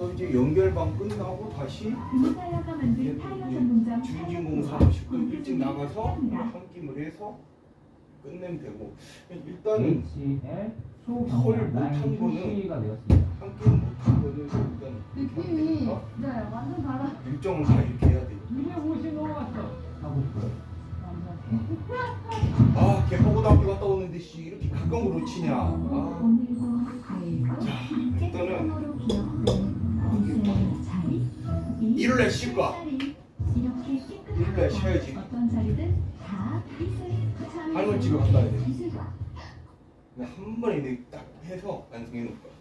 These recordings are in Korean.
또 이제 연결반 끝나고 다시 타이어가 만든 타이어 타이어 사무실도 공개 일찍 나가서 시작합니다. 한 김을 해서 끝내면 되고 일단은 소경 못한 거는. 한 끼는 못한 거는 일단 느낌이 어? 네 완전 달라 일정을 다 이렇게 해야 돼. 250 넘어갔어. 하고. 아 개포고등학교 갔다 오는데 씨 이렇게 가까운 걸 놓치냐. 아, 깨끗한 일단은 쉴 거야. 자리. 이렇게 일요일에 깨끗하고 쉬어야지. 할머니 집에 갔다 와야 돼. 기술과 그냥 한 번에 딱 해서 완성해 놓을 거야.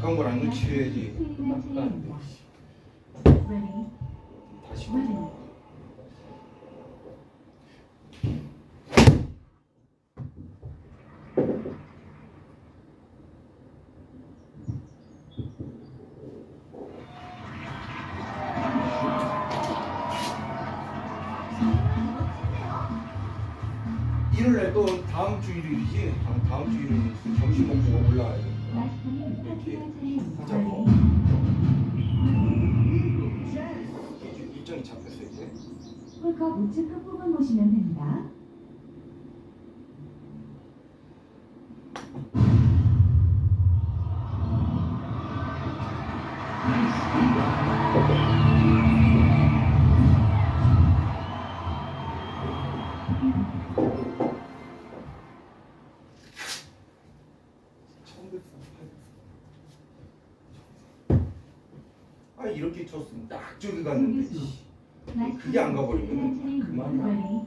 가까운 걸 안 놓치야지. Ready? 다시? 보자. 일요일에 또 다음 주 일요일이지? 다음, 주 일요일은 그 점심 먹고 우측 끝부분 보시면 됩니다. 아 이렇게 쳤으면 딱 저기 갔는데. 씨. 그게 안 가버리면 그만이야.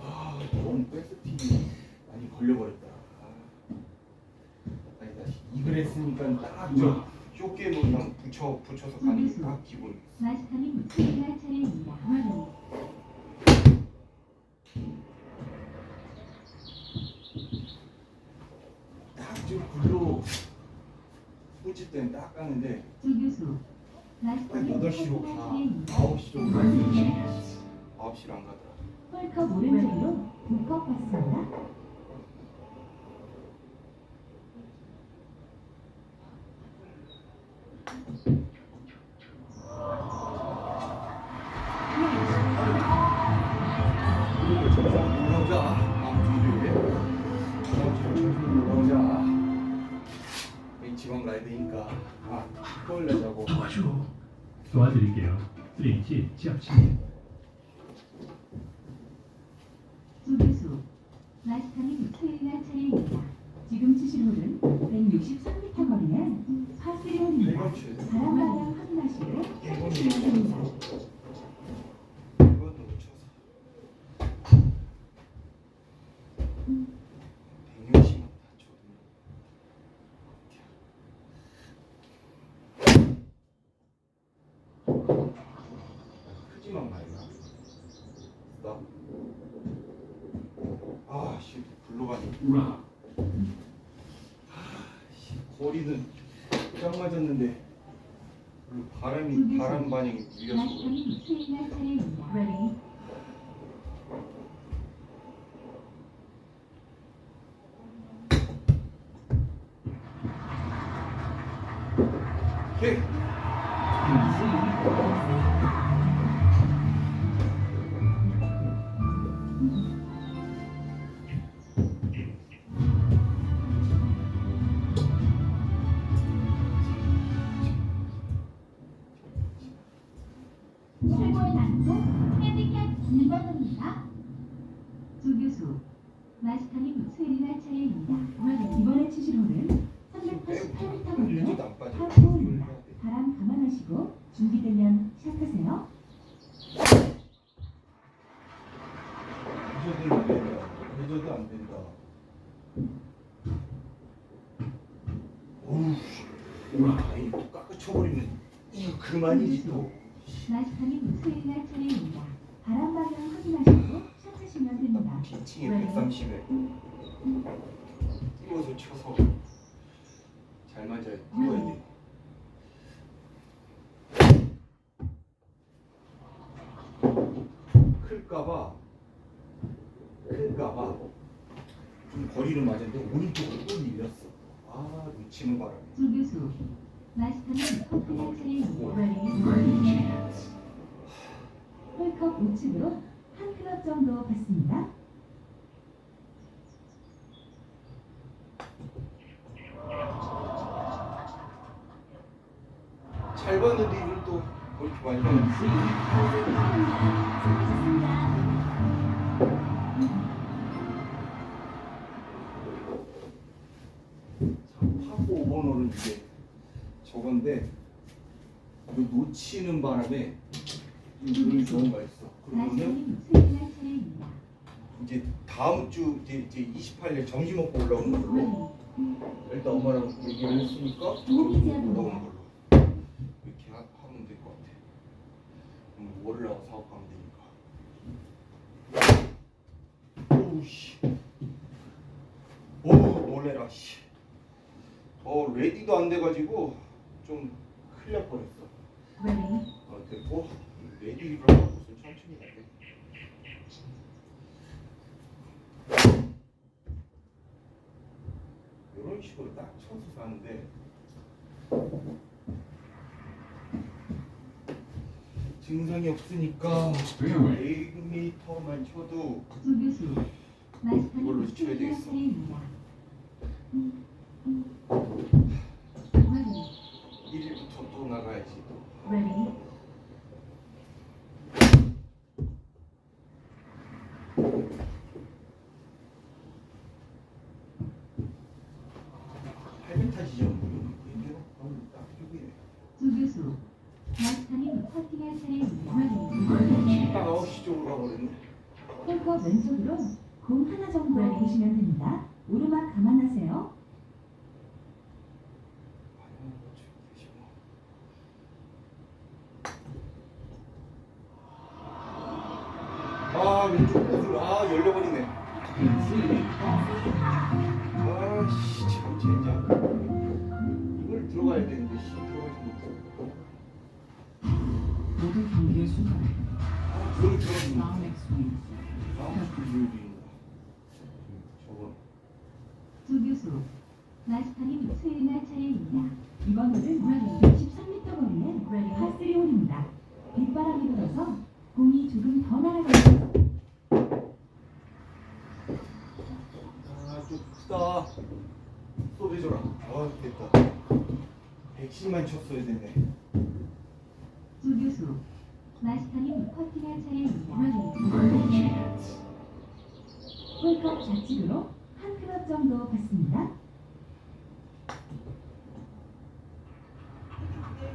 아, 좀 백스핀이 많이 걸려버렸다. 아. 아니, 나 이글 했으니까 딱 저 쇼게임을 그냥 붙여, 붙여서 가는 게딱 기본. 라이프타임 수요일 차례입니다. 글로 꽂힐 때는 딱 가는데 라이프타임 8시로 가. 차례입니다. 9시 정도 가는데 9시로 안 가더라. 홀컵 오른쪽으로 두컵 받습니 시합치. 조교수 라이프타임 수요일 차례입니다. 지금 홀은 163m 거리는 파스리 홀입니다. 이건 쳐야 돼. 바람 방향 확인하시고 착지하시면 됩니다. 이것도 붙여서. 160만 다 쳐. 크지만 말이야. 나. 아, 씨, 불러가니. 우라. 씨, 거리는 짱 맞았는데 그 바람이 바람 반영이 밀려서 그래. 라이프타임 수요일 차례입니다. Ready? 오케이. 라 그만이지 또. 라이스타님 수혜리날 차례입니다. 바람 방향 확인하시고 시작하시면 됩니다. 피칭에 네. 130에 띄워서 쳐서 잘 맞아야 띄워야 돼. 클까봐 클까봐 좀 거리를 맞았는데 오른쪽으로 또 밀렸어. 아 놓치는 바람에. 조 교수 홀컵 우측으로 한 클럽 정도 받습니다. 잘 봤는데 이걸 또 그렇게 많이 봤어. 하고 5번호는 이게 저건데 이거 놓치는 바람에 이런 경우가 있어. 그러면은 라이스타님 수혜리날 차례입니다. 이제 다음 주 이제, 이제 28일 점심 먹고 올라오는 걸로 일단 엄마랑 얘기를 했으니까 올라오는. 걸로 이렇게 하, 하면 될 것 같아. 월요일 하고 사업하면 되니까. 오우 씨. 오우 놀래라 씨. 어 레디도 안 돼가지고 좀날 뻔했어. 레디 어 됐고 레디를 하고 무슨 천천히 돼. 이런 식으로 딱 쳐서 가는데 증상이 없으니까 Fairway. 100m만 쳐도 이걸로 라이스타님 쳐야 되겠어. 차례입니다. 레디 1일부터 또 나가야지 또. 레디 팔타 지점 이대로 그럼 딱 여기네. 조교수 라이스타님 커팅할 차례입니다. Great 딱 chance. 9시 쪽으로 가버렸네. 홀컵 왼쪽으로 공 하나 정도 보시면 됩니다. 오르막 감안하세요. 아 왼쪽 옷을 아 열려버리네. 아씨 참 젠장. 이걸 들어가야 되는데 씨 들어가지 못해. 모든 경기의 순간 아 그걸 들어가지 못해. 다음의 스윙 아 그걸 저거. 조교수 라이스타님 수혜리날 차례입니다. 이번 홀은 63m 거리의 파3 홀입니다. 빗바람이 불어서 공이 조금 더 날아갑니다. 아좀 크다. 쏘배줘라. 아 됐다. 110만 쳤어야 되네. 조교수 라이스타님 커팅할 차례입니다. 홀컵 좌측으로 한 클럽 정도 받습니다.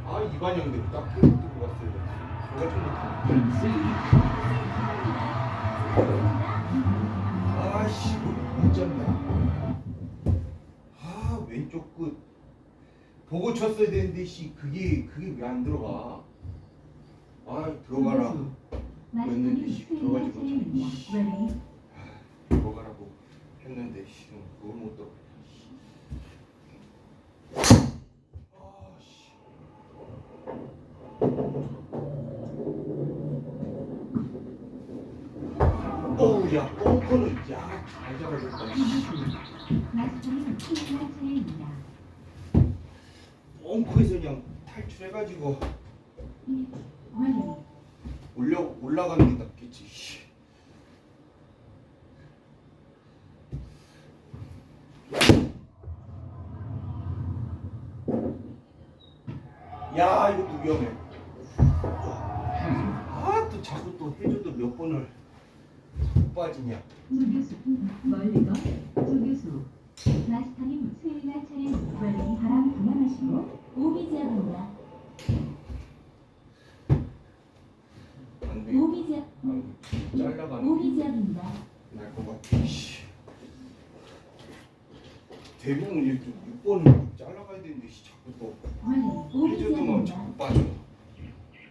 아 이반영대 딱 들고 갔어요. 들어가지 못해. Concede. 아씨 못 잡네. 아 왼쪽 끝 보고 쳤어야 되는데 씨 그게 그게 왜 안 들어가? 아 들어가라 그랬는데 라이스타님 씨 들어가지. 못하네. 레디 들어가라고 했는데 씨 그걸 못 들어. 아 씨. 어우 야 뻥커는 야잘 잡아줬다. 씨. 엉코에서 그냥 탈출해가지고 올려 올라가는 게 낫겠지. 씨. 야 이것도 위험해. 아 또 자꾸 또 해줘도 몇 번을 자꾸 빠지냐? 조교수 멀리건 조교수 마스터님 수요일 날 차례입니다. 멀리 바람 그만하시고 오비지압입니다. 안 돼. 오비지압 안 돼. 잘라가는 오비지압입니다. 날것 같아. 씨. 대부분 이렇게 6번은 잘라가야 되는데 씨, 자꾸 또 멀리 해저드만 오비지압입니다. 자꾸 빠져.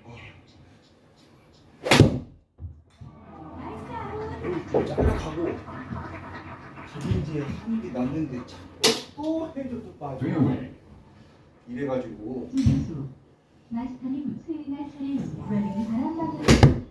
아. 잘라가고 기린지에 하는 게 났는데 자꾸 또 해저드 빠져. 이래가지고. 마스터님 수요일 날 차례입니다. 멀리 바람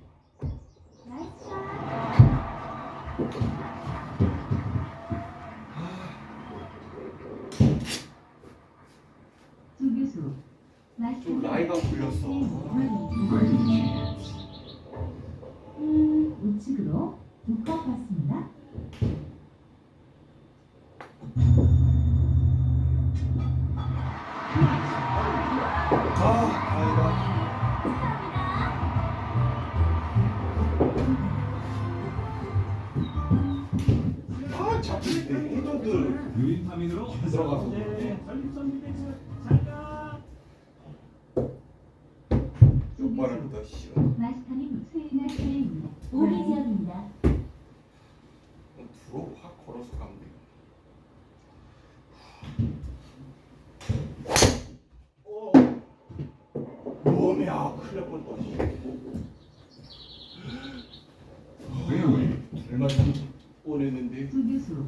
유인파민으로 들어가서 네, 전립선 미백스 잠깐. 욕바람이 더 싫어 마스터님 수요일날 차례입니다. 오비지압입니다. 들어오고 확 걸어서 가면 돼 어. 몸이야 큰일 날 뻔했다 둘만 뻔했는데 조교수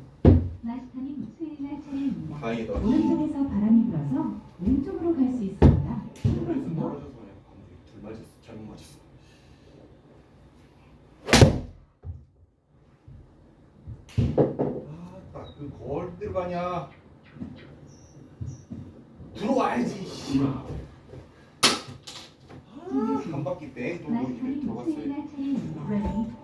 마스터님 수요일날 차례입니다. 다행이다 오른쪽에서 바람이 불어서 왼쪽으로 갈 수 있습니다. 그래서 참고하세요. 멀어져서 그냥 가면 둘 맞았어 잘못 맞았어 아딱그 거울 들어가냐? 들어와야지 씨. 아, 한 바퀴 뺑 돌고 마스터님 들어갔어요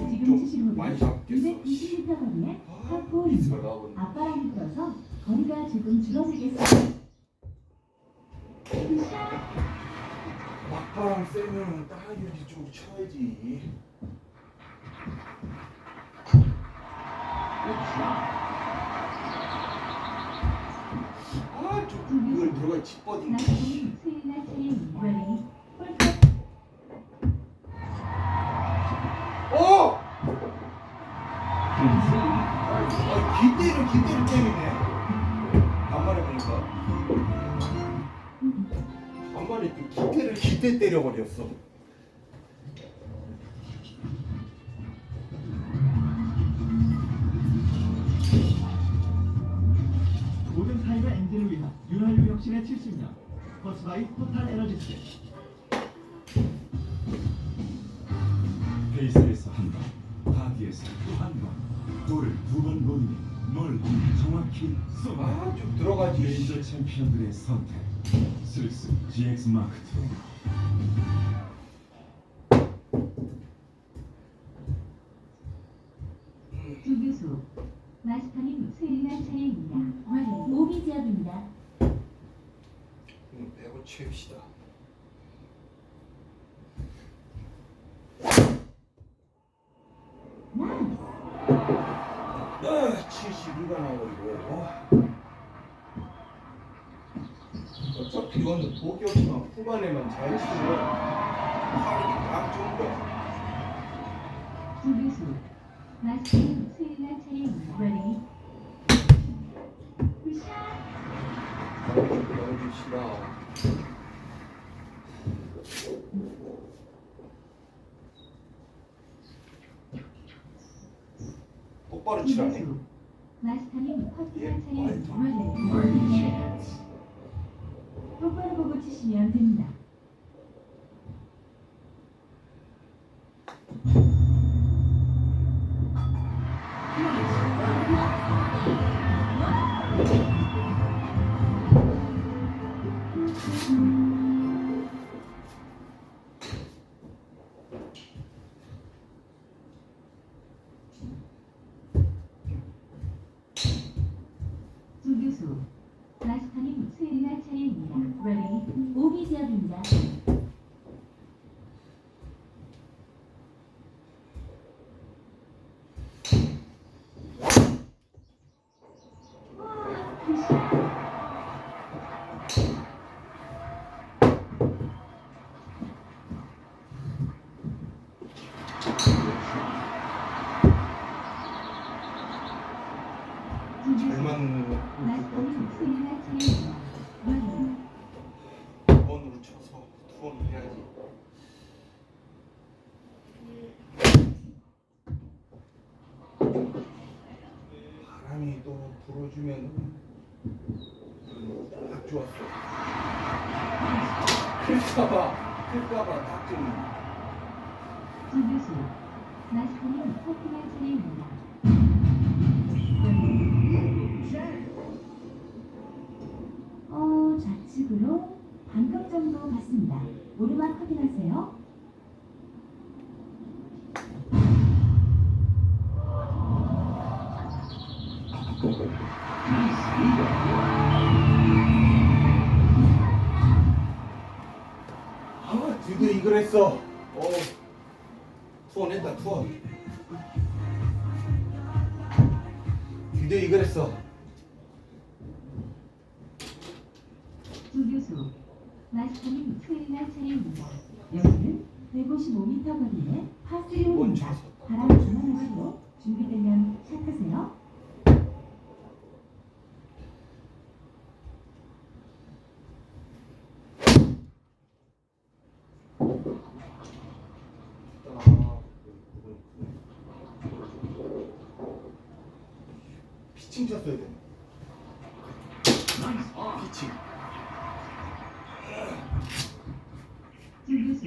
좀 많이 잡겠어 220m 거리에 아, 파포입니다. 기스가 나오네 앞바람이 불어서 거리가 조금. 굿샷! 막바람 세면 따라유리 좀 쳐야지 아좀 이걸 들어가 칩버딩 기대를 기대를 때리네. 간만에 보니까. 그 기대를 기대 때려버렸어. 모든 타입의 엔진을 위한 윤활유 혁신의 70년 버스바이 토탈 에너지스 널 정확히 쏘아. 아좀 들어가지 레이저 챔피언들의 선택. 스릭스 GX 마크 2. 조교수 마스터님 수요일날 차례입니다. 레디. 오비 지압입니다. 이거 빼고 채웁시다 나이스! 아, 72가 나오고 어차피 이거는 도쿄지만 후반에만 잘 치면 활이 딱 좋은 거야. 레디. 넣어줍시다. 똑바로 치라네 퍼팅할 차례입니다. 레디. Breaking chance. 똑바로 보고 치시면 됩니다. 파티 지역입니다. 잘 맞는 나스타님 수리할 차례입니다. 러닝. 원으로 쳐서 투원을 해야지. 바람이 또 불어주면 딱 좋았어. 클까봐 클까봐 딱좀 주교수 나스타님 파티할 차례입니다. 어, 좌측으로 반컵 정도 갔습니다. 오르막 확인하세요. 했어. 어 투원했다 투원. 이걸 했어. 주교수 나스타님 수행할 차례입니다. 여기는 155m 거리에 파스리온입니다. 먼저 바람 전환하시고 준비되면 시작하세요. 피칭 쳤어야 돼. 피칭. 주교수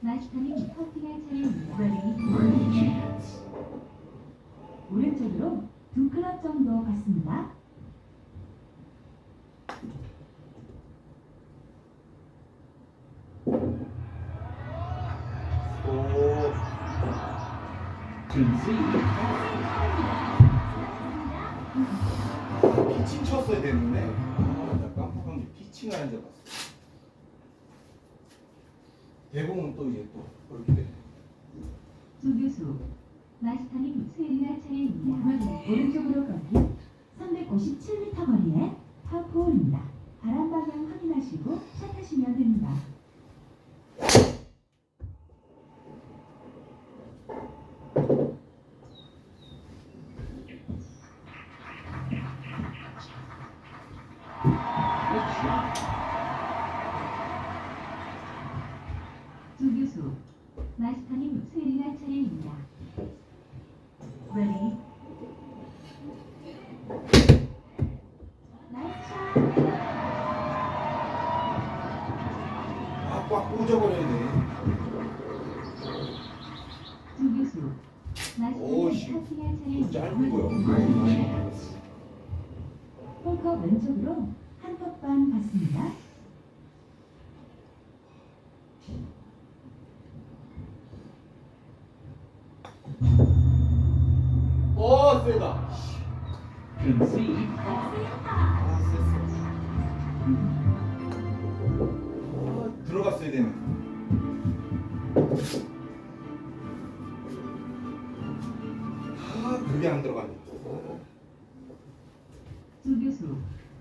나스타님 퍼팅할 차례입니다. Fighting 레디 chance. 오른쪽으로 두 클럽 정도 갔습니다. 오. 피칭 쳤어야 됐는데. 아, 나 깜빡한 게 피칭을 한줄 알았어. 대부분 또 이제 또 그렇게 돼. 주교수 나스타님 수행할 차례입니다. 오른쪽으로 거리 357m 거리에 파4입니다. 바람 방향 확인하시고 시작하시면 됩니다. 주교수 마스터님 수행할 차례입니다. 아, 셌어. 아, 들어갔어야 되는. 아, 그게 안 들어가네.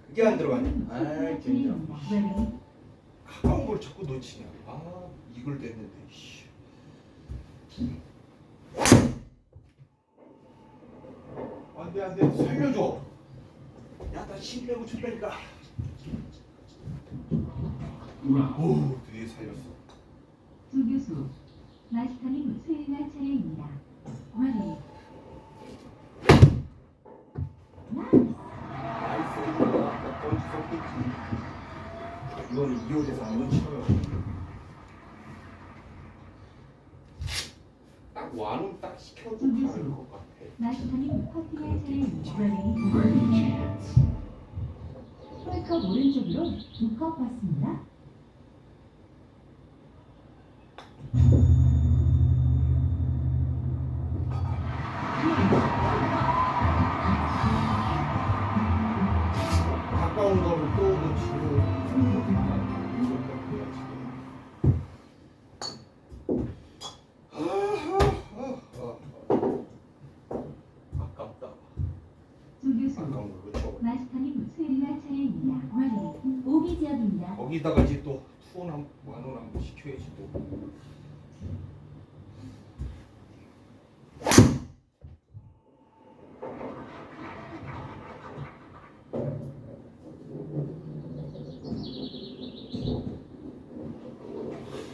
그게 안 들어가네. 아, 가까운 걸 자꾸 놓치냐. 아, 이걸 냈는데. 씨. 안돼 안돼 살려줘. 야, 나힘 빼고 좀 빼니까. 오, 드디어 살렸어. 주교수 마스터님 수행할 차례입니다. 레디 나이스. 이거는 2호에서 안 놓치고요. 딱 완은 딱 잘할 것 같아. 퍼팅할 차례입니다. 레디 Fighting chance. 홀컵 오른쪽으로 두컵 받습니다.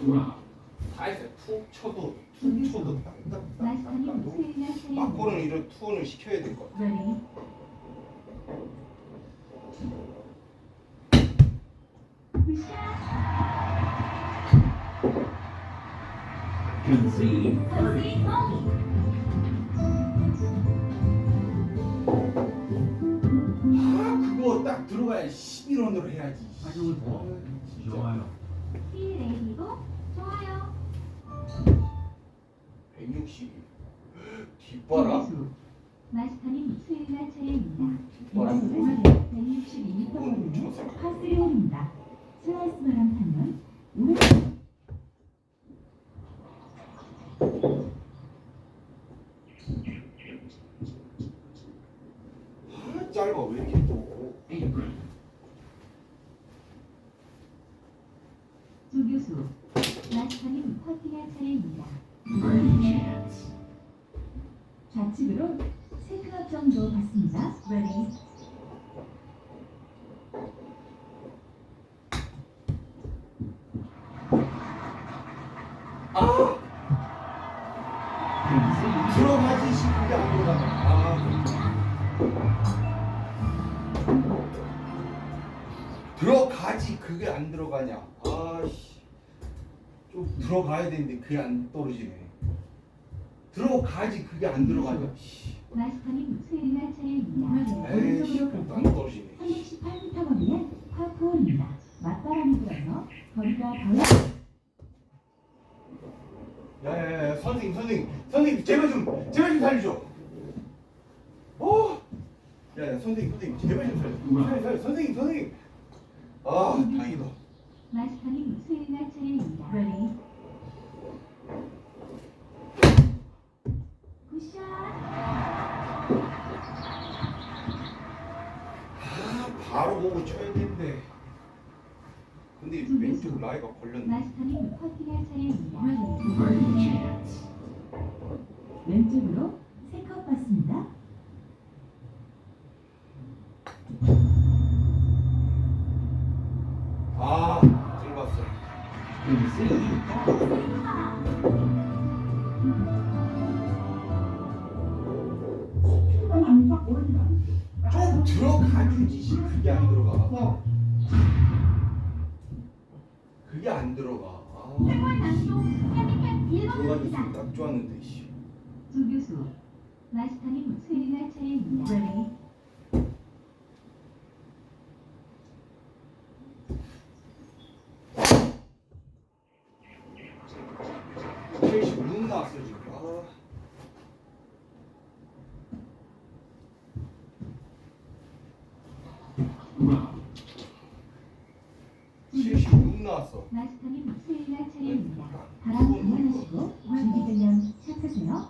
Rough. 다 했어. 툭 쳐도 툭 쳐도 딱딱딱 차례입니다. 막고는 이런 투어는 시켜야 될 것 같아. Ready. Concede birdie. 아 그거 딱 들어가야 11원으로 해야지. 더 좋아요. 좋아요. 160. 뒷바라? 조교수 마스터님 수요일날 차례입니다. 이번은 162m 이건 거리로 쳤어. 파스리홀입니다. 슬라이스 바람 타면 오른쪽 아 짧아 왜 이렇게. 조교수 마스터님 퍼팅할 차례입니다. 좌측으로 세 클럽 정도 받습니다. 들어가야 되는데 그게 안 떨어지네. 들어가지 그게 안 들어가냐. 씨. 마스터님 수요일날 차례입니다. 에이씨 오른쪽으로 그것도 안 가서 떨어지네. 318m 거리의 파포홀입니다. 맞바람이 불어서 거리가 덜 야야야 선생님 선생님 선생님 제발 좀 제발 좀 살려줘. 어. 야야 선생님 선생님 제발 좀 살려줘. 살려 살려 선생님 선생님. 아 다행이다. 마스터님 수요일날 차례입니다. Ready. 굿샷. 아 바로 보고 쳐야 되는데. 왼쪽 라이가 걸렸네. 마스터님 차례입니다. 왼쪽으로 세컵 받습니다. 아 들어봤어. Concede 좀 들어가주지 씨. 그게 안 들어가. 안 들어가. 아. 들어가줬으면 딱 좋았는데 씨. 조교수 마스터님 수요일날 차례입니다. Ready. 첼시 문 나왔어 지금. 아. rough. 첼시 문 나왔어. 마스터님 수요일 날 차례입니다. 바람 그만하시고 준비되면 시작하세요.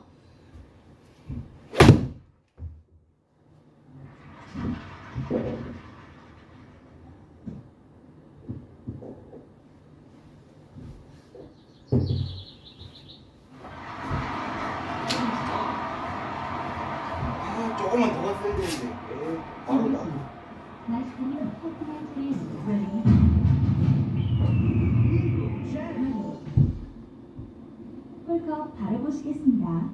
아 조금만 더 갔어야 되는데. 에이, 바로 나. 마스터님 퍼팅할 차례입니다. Ready. Ready. 홀컵 바로 보시겠습니다.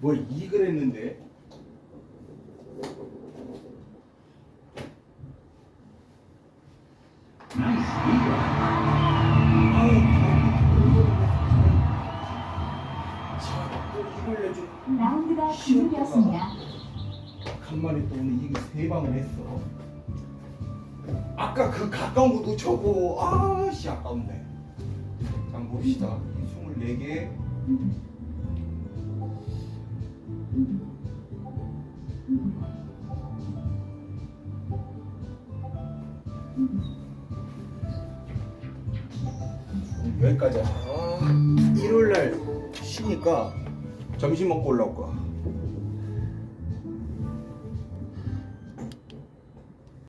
뭐 이익을 했는데. 또. 라운드가. 간만에 오늘 이거 세 방을 했어. 아까 그 가까운 거 놓쳐고 아씨 아깝네. 자 봅시다. 이 24개. 여기까지야. 아, 일요일 날 쉬니까 점심 먹고 올라올 거야.